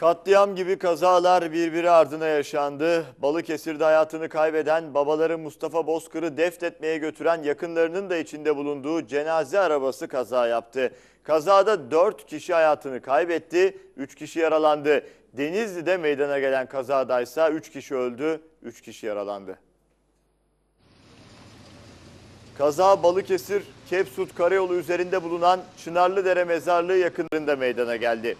Katliam gibi kazalar birbiri ardına yaşandı. Balıkesir'de hayatını kaybeden babaları Mustafa Bozkır'ı defnetmeye götüren yakınlarının da içinde bulunduğu cenaze arabası kaza yaptı. Kazada 4 kişi hayatını kaybetti, 3 kişi yaralandı. Denizli'de meydana gelen kazadaysa 3 kişi öldü, 3 kişi yaralandı. Kaza Balıkesir Kepsut Karayolu üzerinde bulunan Çınarlıdere mezarlığı yakınlarında meydana geldi.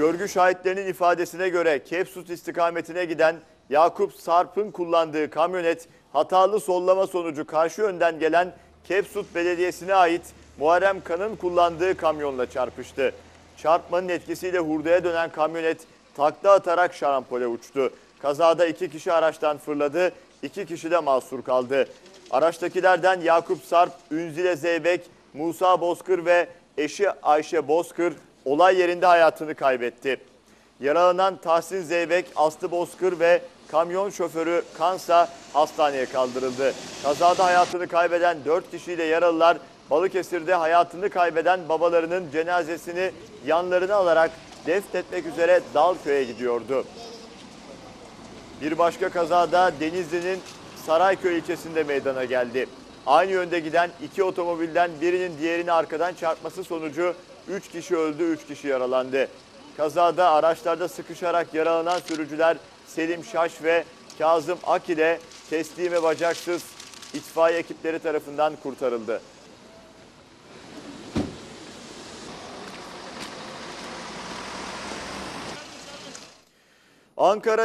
Görgü şahitlerinin ifadesine göre Kepsut istikametine giden Yakup Sarp'ın kullandığı kamyonet hatalı sollama sonucu karşı yönden gelen Kepsut Belediyesi'ne ait Muharrem Kan'ın kullandığı kamyonla çarpıştı. Çarpmanın etkisiyle hurdaya dönen kamyonet takla atarak şarampole uçtu. Kazada iki kişi araçtan fırladı, iki kişi de mahsur kaldı. Araçtakilerden Yakup Sarp, Ünzile Zeybek, Musa Bozkır ve eşi Ayşe Bozkır olay yerinde hayatını kaybetti. Yaralanan Tahsin Zeybek, Aslı Bozkır ve kamyon şoförü Kansa hastaneye kaldırıldı. Kazada hayatını kaybeden 4 kişiyle yaralılar Balıkesir'de hayatını kaybeden babalarının cenazesini yanlarına alarak defnetmek üzere Dalköy'e gidiyordu. Bir başka kazada Denizli'nin Sarayköy ilçesinde meydana geldi. Aynı yönde giden iki otomobilden birinin diğerini arkadan çarpması sonucu 3 kişi öldü, 3 kişi yaralandı. Kazada araçlarda sıkışarak yaralanan sürücüler Selim Şaş ve Kazım Ak ile teslime bacaksız itfaiye ekipleri tarafından kurtarıldı. Ankara